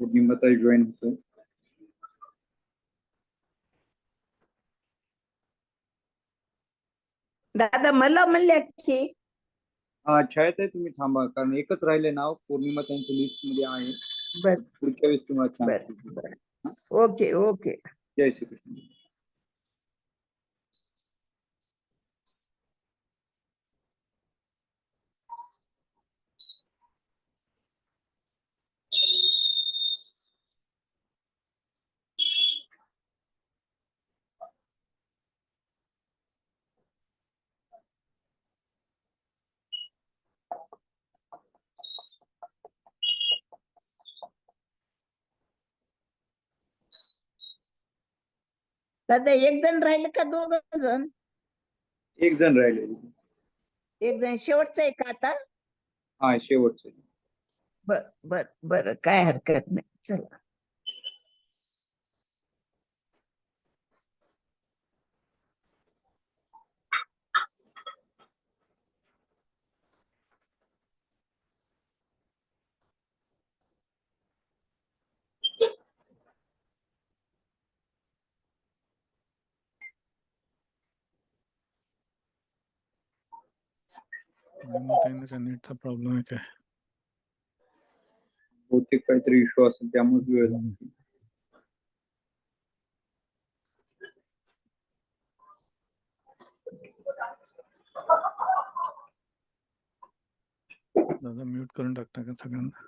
पौर्णिमाताई join होते दादा मला म्हणल्या की हा छायत आहे तुम्ही. थांबा कारण एकच राहिले नाव. पौर्णिमा त्यांच्या लिस्ट मध्ये आहे. बर. पुढच्या वेळेस तुम्हाला बर chance देतो. Okay okay. जय श्रीकृष्ण. दादा एक जण राहिले का दोघ जण? एक जण राहिले. एक जण शेवटचं आहे का आता? हा शेवटचं. बर बर बर काय हरकत नाही. चला. त्यांचा नेटचा प्रॉब्लेम आहे काय बहुतेक काहीतरी इश्यू असेल त्यामुळे वेळ लागतो. दादा म्यूट करून टाकता का सगळ्यांना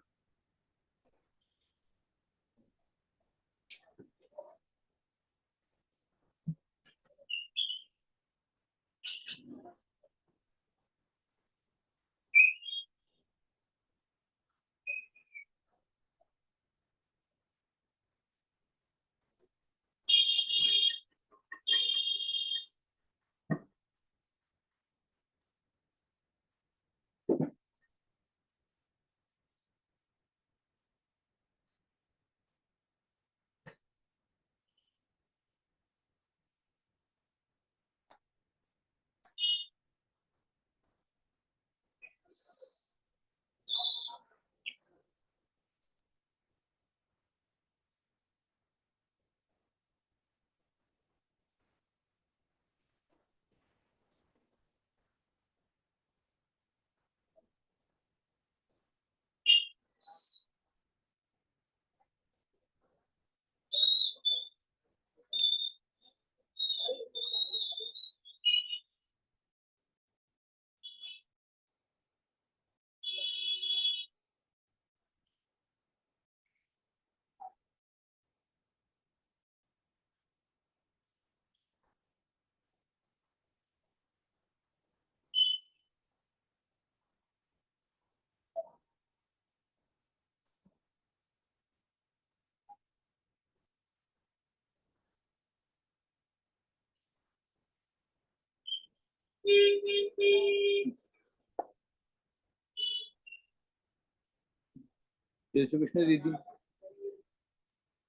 जय श्रीकृष्ण दीदी।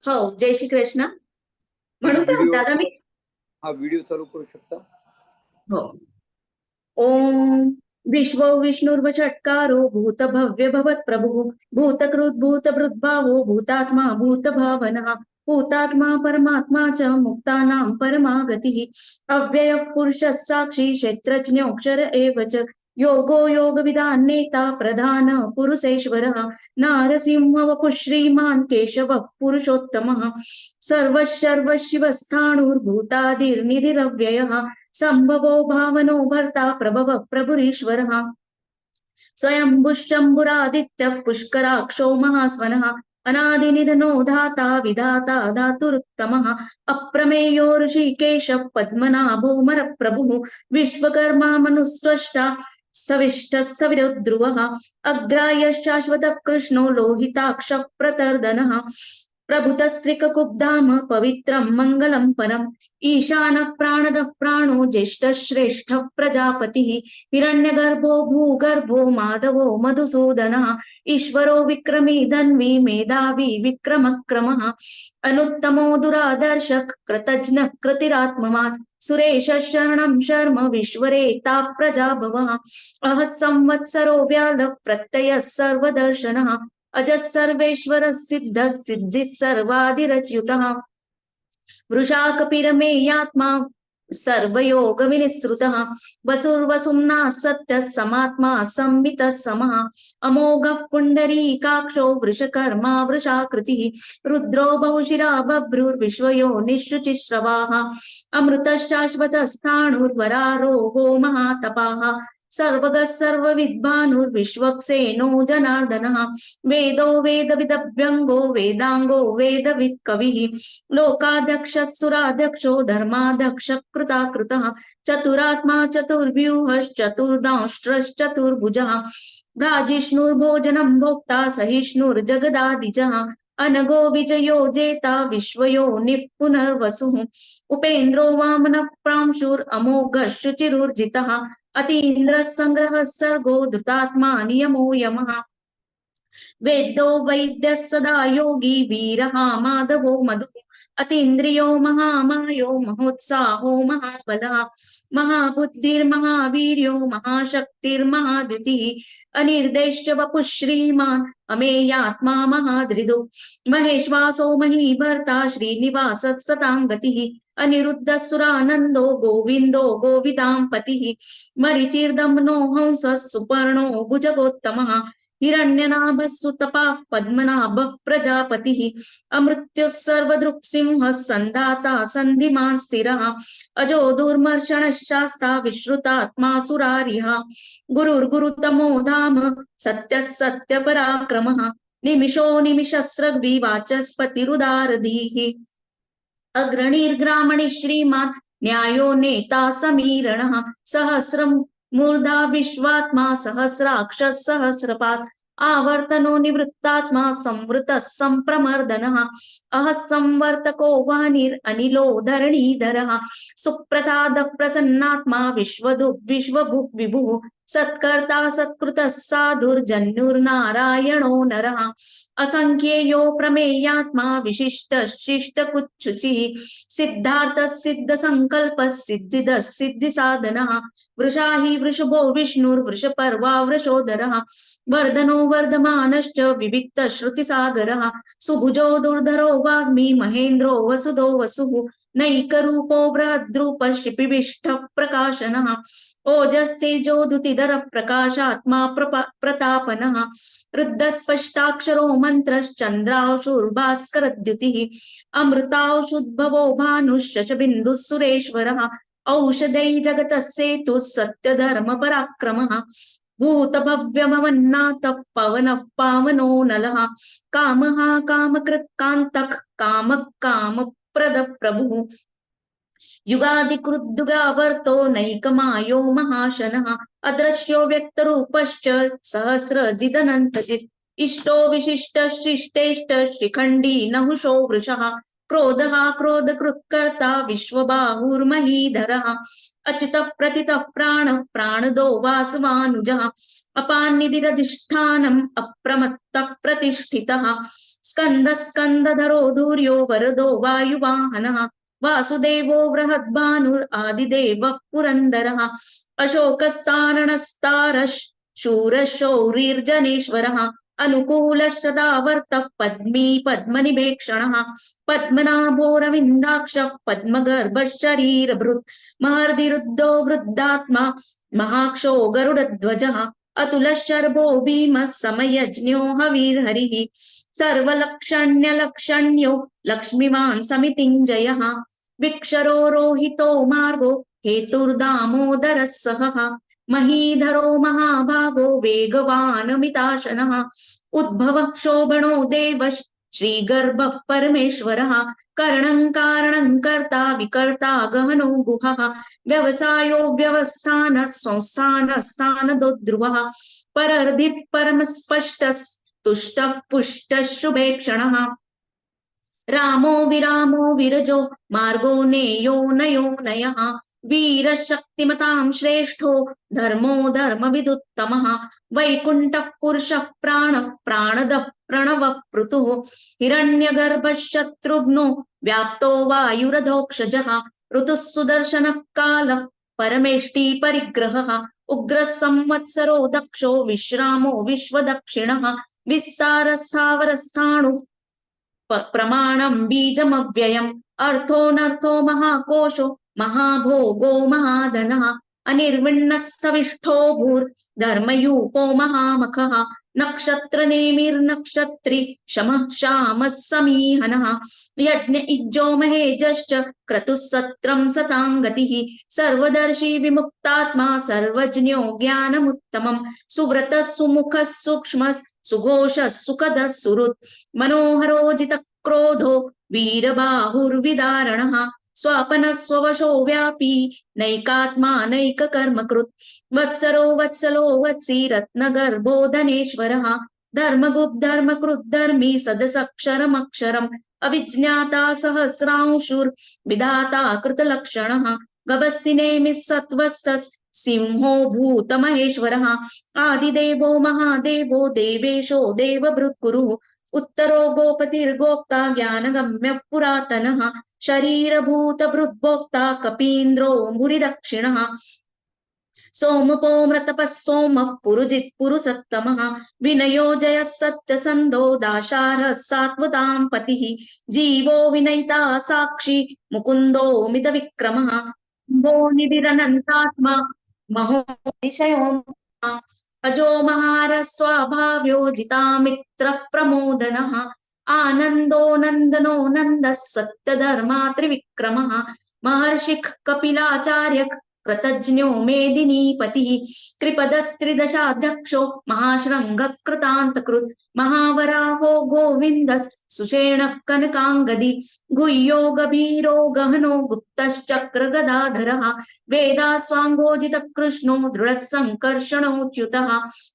हो जय श्री कृष्ण म्हणू का दादा मी हा व्हिडिओ चालू करू शकता? हो. ओम विश्व विष्णुर्वषट्कारो भूत भव्य भवत प्रभु। भूतकृत भूत भावो भूतात्मा भूत भावना भूतात्मा परमात्मा च मुक्तानां परमागतिः। अव्यय पुरुष साक्षी क्षेत्रज्ञोक्षर एव च। योगो योगविदान् नेता प्रधान पुरुषेश्वरः। नारसिंह वपुः श्रीमान् केशवः पुरुषोत्तमः। सर्वशर्वशिवस्थाणुर्भूतादिर्निधिरव्ययः। सम्भवो भावनो भर्ता प्रभव प्रभुरीश्वरः। स्वयंभुशम्भुरादित्यः पुष्कराक्षो महास्वनः। अनादिनिधनो धाता विधाता धातुरुत्तमः अप्रमेयो ऋषिकेश पद्मनाभोमरप्रभुः विश्वकर्मा मनुस्त्वष्टा स्थविष्ठस्थविरो ध्रुवः अग्रायश्शाश्वतः कृष्णो लोहिताक्ष प्रतर्दनः प्रभुतस्त्रिककुब्धाम पवित्रं मङ्गलं ईशानः प्राणदः प्राणो ज्येष्ठः श्रेष्ठः प्रजापतिः हिरण्यगर्भो भूगर्भो माधवो मधुसूदनः। ईश्वरो विक्रमी धन्वी मेधावी विक्रमक्रमः। अनुत्तमो दुरादर्शः कृतज्ञः कृतिरात्मवान्। सुरेश शरणं शर्म विश्वरेताः प्रजा भवः अहः संवत्सरो व्यालः प्रत्ययः सर्वदर्शनः। अजः सर्वेश्वरः सिद्धः सिद्धिः सर्वादिरच्युतः। वृषा कपिरमेयात्मा सर्वयोगविनिसृतः। वसुर्वसुम्ना सत्यः समात्मा संवितः समः। अमोघः पुण्डरीकाक्षो वृषकर्मा वृषाकृतिः। रुद्रो बहुशिरा बभ्रुर्विश्वयो निःशुचिश्रवाः अमृतश्शाश्वतस्थाणुर्वरारोहो महातपाः। सर्वगः सर्वविद्वानुर्विश्वक्सेनो जनार्दनः। वेदो वेदविदभ्यङ्गो वेदाङ्गो वेदवित् कविः लोकाध्यक्षः सुराध्यक्षो धर्माध्यक्षः कृताकृतः चतुरात्मा चतुर्व्यूहश्चतुर्दांष्ट्रश्चतुर्भुजः। भ्राजिष्णुर्भोजनं भोक्ता सहिष्णुर्जगदादिजः। अनगो विजयो जेता विश्वयो उपेन्द्रो वामनः प्रांशुरमोघः शुचिरुर्जितः इंद्र संग्रह सर्गो धृतात्मा नियमो यम। वेदो वैद्य सदा योगी वीर माधवो मधुः। अतीन्द्रियो महामायो महोत्साहो महाबलः महाबुद्धिर्महावीर्यो महाशक्तिर्महाद्युतिः अनिर्देश्य वपुः अमेयात्मा महादृदु महेश्वासो महीभर्ता श्रीनिवासः सतां गतिः अनिरुद्धः सुरानन्दो गोविन्दो गोविदां पतिः, मरिचिर्दम्नो हंसः सुपर्णो भुजगोत्तमः हिरण्यनाभः सुतपाः पद्मनाभः प्रजापतिः अमृत्युः सर्वदृक्सिंहः सन्दाता सन्धिमान् स्थिरः अजो दुर्मर्षणः शास्ता विश्रुतात्मा सुरारिः गुरुर्गुरुतमो धाम सत्यः सत्यपराक्रमः निमिषो निमिषस्रग्विवाचस्पतिरुदारधीः अग्रणीर्ग्रामणि श्रीमान् न्यायो नेता समीरणः सहस्रं मूर्धा विश्वात्मा सहस्राक्ष सहस्रपात आवर्तनो निवृत्तात्मा संवृत संप्रमर्दन, अह संवर्तको वानिरनिलो धरणीधर सुप्रसाद प्रसन्नात्मा विश्वदु विश्वभुक् विभुः सत्कर्ता सत्कृतः साधुर्जन्युर्नारायणो नरः। असङ्ख्येयो प्रमेयात्मा विशिष्टः शिष्टकुच्छुचिः सिद्धार्थः सिद्धसङ्कल्पः सिद्धिदः सिद्धिसाधनः। वृषा हि वृषभो विष्णुर्वृषपर्वा वृषोदरः। वर्धनो वर्धमानश्च विविक्तश्रुतिसागरः। सुभुजो दुर्धरो वाग्मी महेन्द्रो वसुदो वसुः। नैकरूपो बृहद्रूपः शिपिविष्टः प्रकाशनः ओजस्तेजोदुतिधरः प्रकाशात्मा प्रपा, प्रतापनः रुद्धस्पष्टाक्षरो मन्त्रश्चन्द्रांशुर्भास्करद्युतिः अमृतांशुद्भवो भानुश्शशबिन्दुः सुरेश्वरः औषधै जगतः सेतुः सत्यधर्मपराक्रमः भूतभव्यमवन्नाथः पवनः पावनो नलः कामः कामकृत् कान्तः कामः कामप्रदः प्रभुः युगादिकृद्युगावर्तो नैकमायो महाशनः, अदृश्यो व्यक्तरूपश्च सहस्रजिदनन्तजित्। इष्टो विशिष्ट विशिष्टशिष्टेष्ट शिखण्डी नहुषो वृषः, क्रोधः क्रोधकृत्कर्ता विश्वबाहुर्महीधरः। अच्युतः प्रतितः प्राण प्राणदो वासवानुजः। अपान्निधिरधिष्ठानम् अप्रमत्तः प्रतिष्ठितः। स्कन्दः स्कन्दधरो धूर्यो वरदो वायुवाहनः। वासुदेवो बृहद्भानुर् आदिदेवः पुरन्दरः। अशोकस्तारणस्तारः शूरः शौरिर्जनेश्वरः अनुकूलश्रदावर्तः पद्मी पद्मनिभेक्षणः। पद्मनाभोरविन्दाक्षः पद्मगर्भः शरीरभृत् महर्दिरुद्धो वृद्धात्मा। महाक्षो गरुडध्वजः। अतुलशर्भो भीमः समयज्ञो हवीर्हरिः सर्वलक्षण्यलक्षण्यो लक्ष्मीवान् समितिञ्जयः विक्षरो रोहितो मार्गो हेतुर्दामोदरः सहः। महीधरो महाभागो वेगवान मिताशन। उद्भव क्षोभणो देवः श्रीगर्भः परमेश्वरः, करणं कारणं कर्ता, विकर्ता गहनो गुहः, व्यवसायो ध्रुवः परर्धिः परमस्पष्टस्तुष्टः पुष्टः शुभेक्षणः रामो विरामो विरजो, मार्गो नेयो नयो नयः। वीरशक्तिमतां श्रेष्ठो धर्मो धर्मविदुत्तमः, वैकुण्ठः पुरुषः प्राणः प्राणदः प्रणवः पृथुः हिरण्यगर्भः शत्रुघ्नो व्याप्तो वायुरधोक्षजः, ऋतुः सुदर्शनः कालः परमेष्टि परिग्रहः उग्रः संवत्सरो दक्षो विश्रामो विश्वदक्षिणः प- प्रमाणं बीजमव्ययम् अर्थोऽनर्थो महाकोशो महाभोगो महाधनः अनिर्विण्णस्तविष्ठो भूर्धर्मयूपो महामखः, नक्षत्रनेमिर्नक्षत्री, शमः श्यामः समीहनः, यज्ञ इज्जो महेजश्च, क्रतुः सत्रं सतां गतिः, सर्वदर्शी विमुक्तात्मा, सर्वज्ञो ज्ञानमुत्तमम् सुव्रतः सुमुखः सूक्ष्मः, सुघोषः सुखदः सुहृत् मनोहरोजितक्रोधो वीरबाहुर्विदारणः स्वापनः स्ववशो व्यापी नैकात्मा नैककर्मकृत् वत्सरो वत्सलो वत्सी रत्नगर्भो धनेश्वरः धर्मगुप्धर्मकृद्धर्मी सदसक्षरमक्षरम्। अविज्ञाता सहस्रांशुर्विधाता कृतलक्षणः। गभस्तिनेमिः सत्त्वस्तस् सिंहो भूतमहेश्वरः। आदिदेवो महादेवो देवेशो देवभृत्कुरुः। उत्तरो गोपतिर्गोप्ता ज्ञानगम्यः पुरातनः, शरीरभूतभृद्भोक्ता कपीन्द्रो मुरिदक्षिणः सोमपोमृतपः सोमः पुरुजित् पुरुसत्तमः विनयो जयः सत्यसन्धो दाशारः सात्वतां पतिः, जीवो विनयिता साक्षी मुकुन्दो मितविक्रमः निधिरनन्तात्मा महोदिशयो अजो महार स्वाभाव्यो जितामित्रः प्रमोदनः आनन्दो नन्दनो नन्दः सत्यधर्मा त्रिविक्रमः। महर्षिः कपिलाचार्य कृतज्ञो मेदिनीपतिः कृपदस्त्रिदशाध्यक्षो महाशृङ्गः कृतान्तकृत् महावराहो गोविन्दः कनकाङ्गदी। गुह्यो गभीरो गहनो गुप्तश्चक्रगदाधरः। वेदास्वाङ्गोजितः कृष्णो दृढः सङ्कर्षणोच्युतः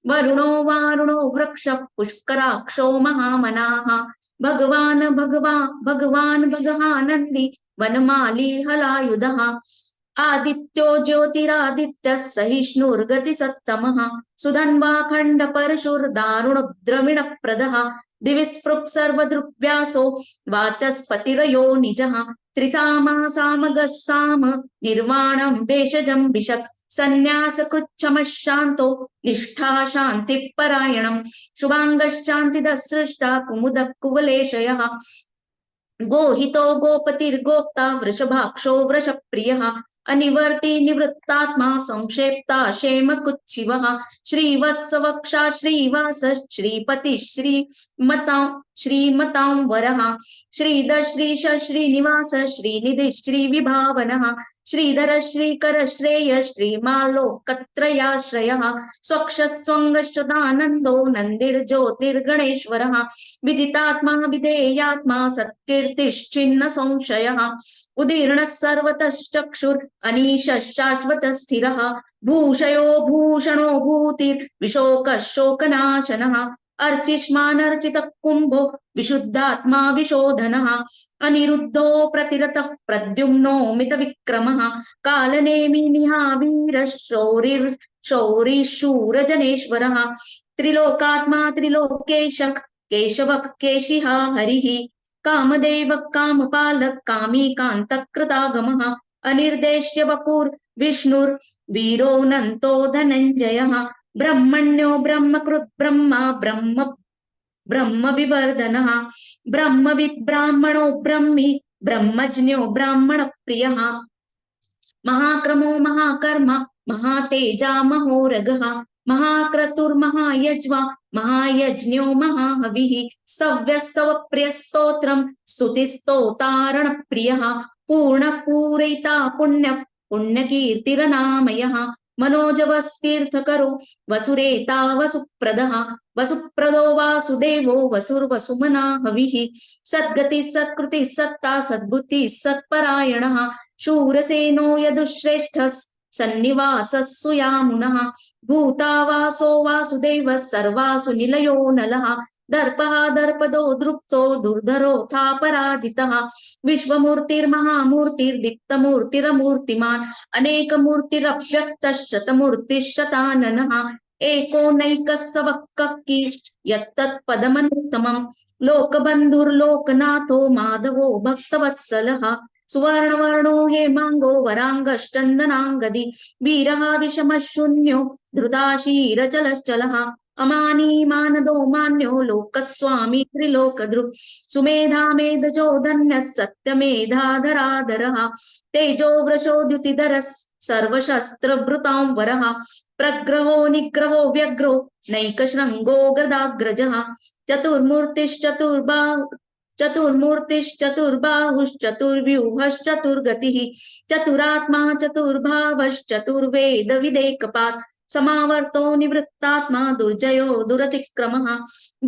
वरुणो वारुणो वृक्षः पुष्कराक्षो महामनाः। भगवान् भगवान् भगवान् भगवानन्दी वनमाली हलायुधः। आदित्यो ज्योतिरादित्यः सहिष्णुर्गतिसत्तमः सुधन्वाखण्ड परशुर्दारुणद्रविणप्रदः दिविस्पृक् सर्वदृग्व्यासो वाचस्पतिरयो निजः, त्रिसामा सामगः साम, निर्वाणं भेषजं भिषक् सन्न्यासकृच्छमः शान्तो, निष्ठा शान्तिः परायणम् शुभाङ्गश्चान्तिदः सृष्टा कुमुदः कुवलेशयः, गोहितो गोपतिर्गोप्ता वृषभाक्षो वृषप्रियः अनिवर्ति निवृत्तात्मा संक्षेप्ता श्रीवत्स श्रीवत्सवक्षा श्रीवास श्रीपति श्रीमतां श्रीमतां वरः। श्रीश श्रीनिवास श्रीनिधि श्रीविभावनः श्रीधर श्रीकर श्रेय श्रीमालोकत्रयाश्रयः स्वक्षस्वङ्गश्रुतानन्दो नन्दिर्ज्योतिर्गणेश्वरः। विजितात्मा विधेयात्मा सत्कीर्तिश्चिन्न संशयः उदीर्णः, सर्वतश्चक्षुर् शाश्वतः स्थिरः भूषयो, भूषणो भूतिर्विशोकः शोकनाशनः। अर्चिष्मानर्चितः कुम्भो विशुद्धात्मा विशोधनः, अनिरुद्धो प्रतिरतः प्रद्युम्नो मित मितविक्रमः, कालनेमि निहावीरः शौरिर् शौरिशूरजनेश्वरः, त्रिलोकात्मा त्रिलोकेशः, केशवः केशिः हरिः, कामदेवः कामपालः कामी कान्तकृतागमः अनिर्देश्य वपुर् विष्णुर्वीरोऽनन्तो धनञ्जयः ब्रह्मण्यो ब्रह्मकृत् ब्रह्मा ब्रह्म ब्रह्म विवर्धनः ब्रह्मविद् ब्राह्मणो ब्रह्मी, ब्रह्मज्ञो ब्राह्मणप्रियः। महाक्रमो महाकर्म, महातेजा महोरगः, महाक्रतुर्महायज्वा, महायज्ञो महाहविः। स्तव्यस्तव प्रियस्तोत्रम् स्तुतिस्तोतारणप्रियः। पूर्णपूरयिता पुण्य, पुण्यकीर्तिरनामयः। मनोजवस्तीर्थकरो वसुरेता वसुप्रदः वसुप्रदो वासुदेवो, वसुर्वसुमना हविः। सद्गतिः सत्कृतिः सत्ता सद्बुद्धिः सत्परायणः, शूरसेनो यदुश्रेष्ठः सन्निवासः सुयामुनः भूतावासो वासुदेवः, सर्वासु निलयो नलः। दर्पः दर्पदो दृप्तो दुर्धरोऽथा पराजितः विश्वमूर्तिर्महामूर्तिर्दीप्तमूर्तिरमूर्तिमान् अनेकमूर्तिरव्यक्तः शताननः एको नैकः सवक्की यत्तत्पदमनुत्तमम्। लोकबन्धुर्लोकनाथो माधवो भक्तवत्सलः। सुवर्णवर्णो हेमाङ्गो वराङ्गश्चन्दनाङ्गदी। वीरः विषमः शून्यो धृताशीरचलश्चलः। अमानी मानदो मान्यो लोकस्वामी त्रिलोकदृक् सुमेधा मेधजो धन्यः सत्यमेधाधराधरः। तेजो द्युतिधरः सर्वशस्त्रभृतां वरः। प्रग्रहो निग्रहो व्यग्रो नैकशृङ्गो गदाग्रजः। चतुर्मूर्तिश्चतुर्बाहु चतुर्मूर्तिश्चतुर्बाहुश्चतुर्व्यूहश्चतुर्गतिः। चतुरात्मा चतुर्भावश्चतुर्वेदविदेकपात् समावर्तो निवृत्तात्मा दुर्जयो दुरतिक्रम।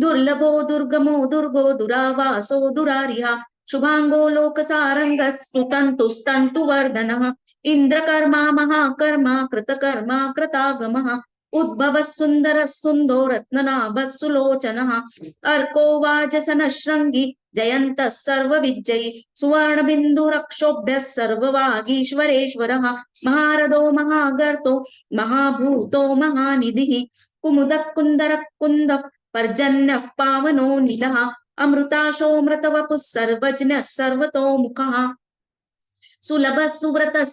दुर्लभो दुर्गमो दुर्गो दुरावासो दुरारिः शुभाङ्गो लोकसारङ्गः स्तुतन्तुस्तन्तु वर्धनः इन्द्रकर्मा महाकर्मा कृतकर्मा कृतागमः। उद्भवः सुन्दरः सुन्दो रत्ननाभः सुलोचनः अर्को वाजसनः शृङ्गी जयन्तः सर्वविजयी सुवर्णबिन्दुरक्षोभ्यः सर्ववागीश्वरेश्वरः महारथो महागर्तो महाभूतो महानिधि कुमुद कुंदर कुंद पर्जन्यः पावनो नील अमृताशोऽमृतवपुः सर्वज्ञः सर्वतोमुखः सुलभ सुव्रतः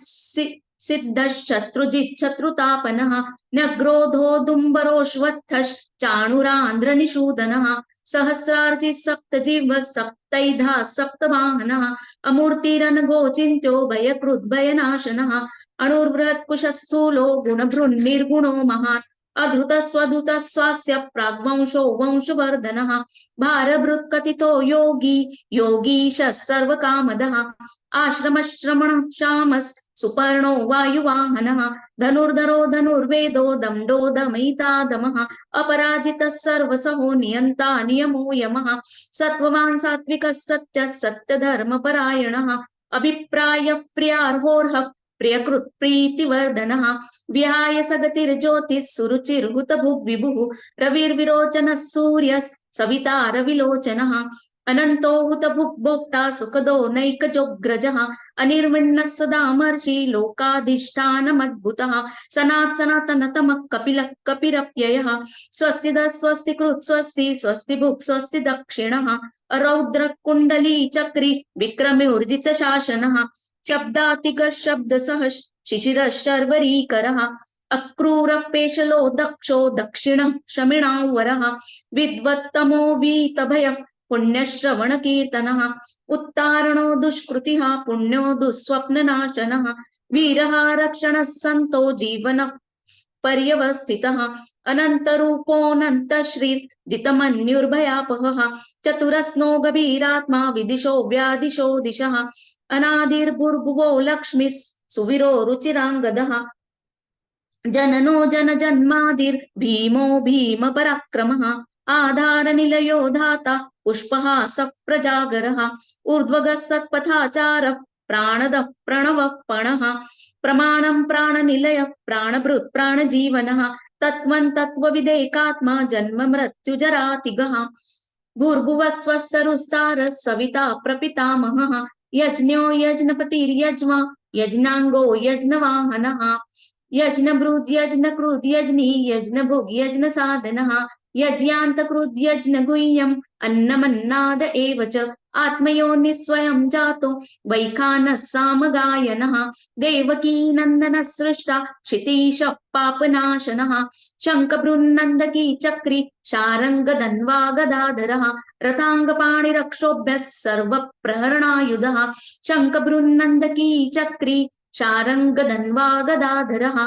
सि- सिद्धश्शत्रुजिच्छत्रुतापनः न्यग्रोधोदुम्बरोऽश्वत्थश्चाणुरान्ध्रनिषूदनः सहस्रार्जि सप्तजीवः सप्तैधा सप्तवाहनः अमूर्तिरनगोचिन्त्यो भयकृद्भयनाशनः अणुर्बृहत्कुशस्थूलो गुणभृन्निर्गुणो महान् अधृतस्वधुतः स्वास्य प्राग्वंशो वंशवर्धनः। भारभृत्कथितो योगी, योगीशः सर्वकामदः। आश्रमश्रमणः श्यामस् सुपर्णो वायुवाहनः। धनुर्धरो धनुर्वेदो दण्डो दमयितादमः। अपराजितः सर्वसहो नियन्ता नियमो यमः। सत्त्ववान् सात्विकः सत्यः सत्यधर्मपरायणः। अभिप्रायः प्रियार्होर्हः प्रियकृत् प्रीतिवर्धनः। विहाय सगतिर्ज्योतिः सुरुचिर्हुतभुग् विभु रविर्विरोचन सूर्य सविता रविलोचनः। अनन्तो हुतभुग्भोक्ता सुखदो नैकजोग्रजः, अनिर्विण्णः सदामर्षि लोकाधिष्ठानमद्भुतः, सनात् सनातनतमः कपिलः कपिरप्ययः स्वस्ति द स्वस्ति कृत् स्वस्ति स्वस्ति भुक् स्वस्ति दक्षिणः रौद्र कुण्डली चक्रि विक्रमोर्जित शासनः शब्दातिकः शब्दसः शिशिरः शर्वरीकरः, अक्रूरः पेशलो दक्षो दक्षिणः शमिणां वरः विद्वत्तमो वीतभयः पुण्यश्रवणकीर्तनः, उत्तारणो दुष्कृतिः, पुण्यो दुःस्वप्ननाशनः वीरः रक्षणः सन्तो जीवनः पर्यवस्थितः, अनन्तरूपोऽनन्तश्रीर्जितमन्युर्भयापहः, चतुरस्नो गभीरात्मा विदिशो व्यादिशो दिशः, अनादिर्भुर्भुवो लक्ष्मीः सुविरो रुचिराङ्गदः, जननो जनजन्मादिर्भीमो भीमपराक्रमः, आधारनिलयो धाता पुष्पः सप्रजागरः, ऊर्ध्वगः सत्पथाचारः, प्राणदः प्रणवः पणः, प्रमाणं प्राणनिलय, प्राणभृत् प्राणजीवनः, तत्त्वं तत्त्वविदेकात्मा, जन्म मृत्युजरातिगः भूर्भुवः स्वस्तरुस्तारः सविता प्रपितामहः, यज्ञो यज्ञपतिर्यज्वा, यज्ञाङ्गो यज्ञवाहनः, यज्ञभृद् यज्ञकृद् यज्ञी, यज्ञभुग् यज्ञसाधनः यज्ञान्तकृद् यज्ञगुह्यम् अन्नमन्नाद एव च आत्मयो निःस्वयं जातो वैखानः सामगायनः देवकी नन्दनः सृष्टा क्षितीश पापनाशनः शङ्खबृन्नन्दकी चक्रि शारङ्गधन्वा गदाधरः रथाङ्गपाणिरक्षोभ्यः सर्वप्रहरणायुधः शङ्खबृन्नन्दकी चक्रि शारङ्गधन्वा गदाधरः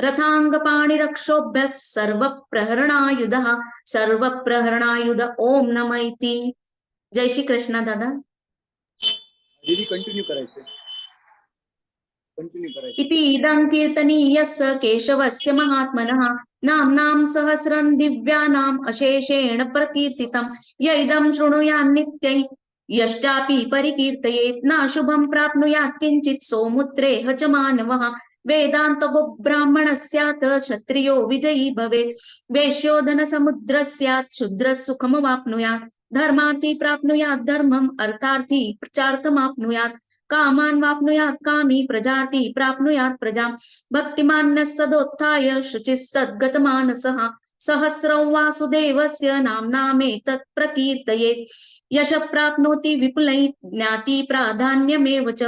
रथाङ्गपाणिरक्षोभ्यः सर्वप्रहरणायुधः सर्वप्रहरणायुध ओम नम इति। जय श्री कृष्ण दादा। कंटिन्यू करायचं कंटिन्यू करायचं इति इदं कीर्तनीयस्य केशवस्य महात्मनः। नाम्नां सहस्रं दिव्यानाम् अशेषेण प्रकीर्तितं य इदं शृणुयान्नित्यै यश्चापि परिकीर्तयेत् न शुभं प्राप्नुयात् किञ्चित् सौमुत्रेह च मानवः वेदान्तगो ब्राह्मणः स्यात् क्षत्रियो विजयी भवेत्। वेश्यो धनसमुद्रः स्यात् शूद्रः सुखमवाप्नुयात्। धर्मार्थी प्राप्नुयात् धर्मम्, अर्थार्थी चार्थमाप्नुयात्। कामान् वाप्नुयात् कामी प्रजाति प्राप्नुयात् प्रजां। भक्तिमान्यः सदोत्थाय शुचिस्तद्गतमानसः। सहस्रौ वासुदेवस्य नाम्नामेतत् प्रकीर्तयेत्। यश प्राप्नोति विपुलै ज्ञाति प्राधान्यमेव च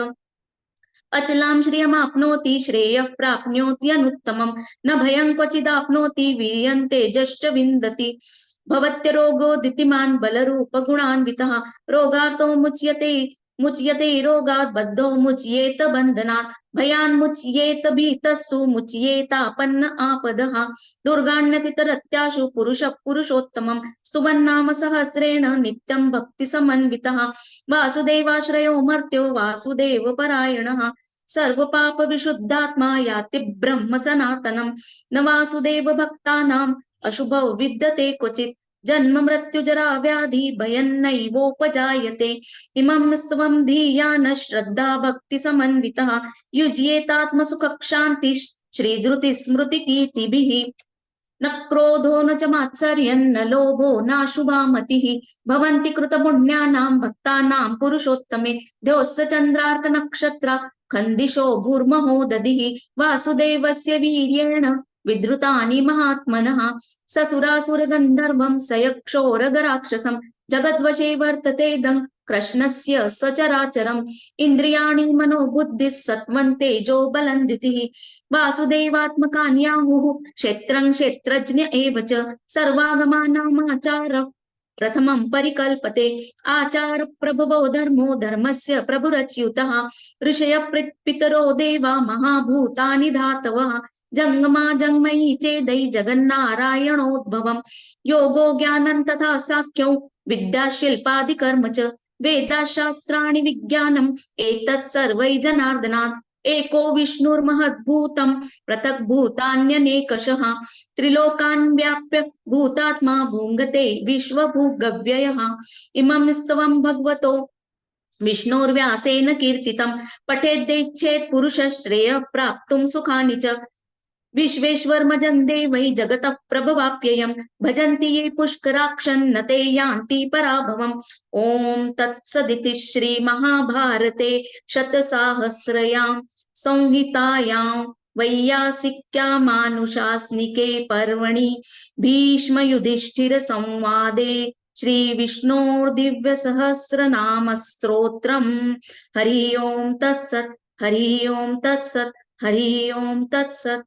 अचलां श्रेयः प्राप्नोति अनुत्तमम् न भयं क्वचिदाप्नोति वीर्यं तेजश्च विन्दति। भवत्यरोगोदितिमान् बलरूपगुणान्वितः। रोगार्तो मुच्यते मुच्यते रोगात् बद्धो मुच्येत बन्धनात्। भयान्मुच्येत भीतस्तु मुच्येतापन्न आपदः। दुर्गाण्यतितरत्याशु पुरुषः पुरुषोत्तमम्। स्तुवन्नाम सहस्रेण नित्यं भक्तिसमन्वितः। वासुदेवाश्रयो मर्त्यो वासुदेव परायणः सर्वपाप विशुद्धात्मा याति ब्रह्म सनातनम् न वासुदेव भक्तानाम् अशुभौ विद्यते क्वचित्। जन्म मृत्युजरा व्याधि भयन्नैवोपजायते। इमं स्तवं न श्रद्धा भक्ति समन्वितः युज्येतात्मसुखक्षान्ति। श्रीधृतिस्मृतिकीर्तिभिः। न क्रोधो न च मात्सर्यन्न लोभो नाशुभा मतिः भवन्ति कृतपुण्यानां भक्तानां पुरुषोत्तमे। द्योस्य चन्द्रार्कनक्षत्र खन्दिशो भूर्महो दधिः वासुदेवस्य वीर्येण विधृतानि महात्मनः। ससुरासुरगन्धर्वं स यक्षोरगराक्षसं जगद्वशे वर्ततेदं कृष्णस्य सचराचरम् इन्द्रियाणि मनोबुद्धिः सत्त्वं तेजो बलं द्युतिः वासुदेवात्मकान्याहुः क्षेत्रं क्षेत्रज्ञ एव च सर्वागमानामाचार प्रथमं परिकल्पते आचार प्रभवो धर्मो धर्मस्य प्रभुरच्युतः। ऋषय पितरो देवा महाभूतानि धातवः। जङ्गमा जङ्मयि चेदै जगन्नारायणोद्भवम्। योगो ज्ञानं तथा साख्यौ विद्याशिल्पादिकर्म च वेदाशास्त्राणि विज्ञानम्, एतत् सर्वै जनार्दनात्। एको विष्णुर्महद्भूतं पृथक् भूतान्यनेकशः त्रिलोकान् व्याप्य भूतात्मा भुङ्गते विश्वभूगव्ययः। इमं स्तवं भगवतो। विष्णोर्व्यासेन कीर्तितं पठेद्येच्छेत् पुरुषः श्रेयः प्राप्तुं सुखानि च। विश्वेश्वरमजं देवै जगतः प्रभवाप्ययम् भजन्ति ये पुष्कराक्षन्न ते यान्ति पराभवम्। ॐ तत्सदिति श्रीमहाभारते शतसाहस्रयां संहितायां वैयासिक्यामानुशासनिके पर्वणि भीष्मयुधिष्ठिरसंवादे श्रीविष्णोर्दिव्यसहस्रनामस्तोत्रम् हरि ओं तत्सत्, हरि ओं तत्सत्, हरि ओं तत्सत्।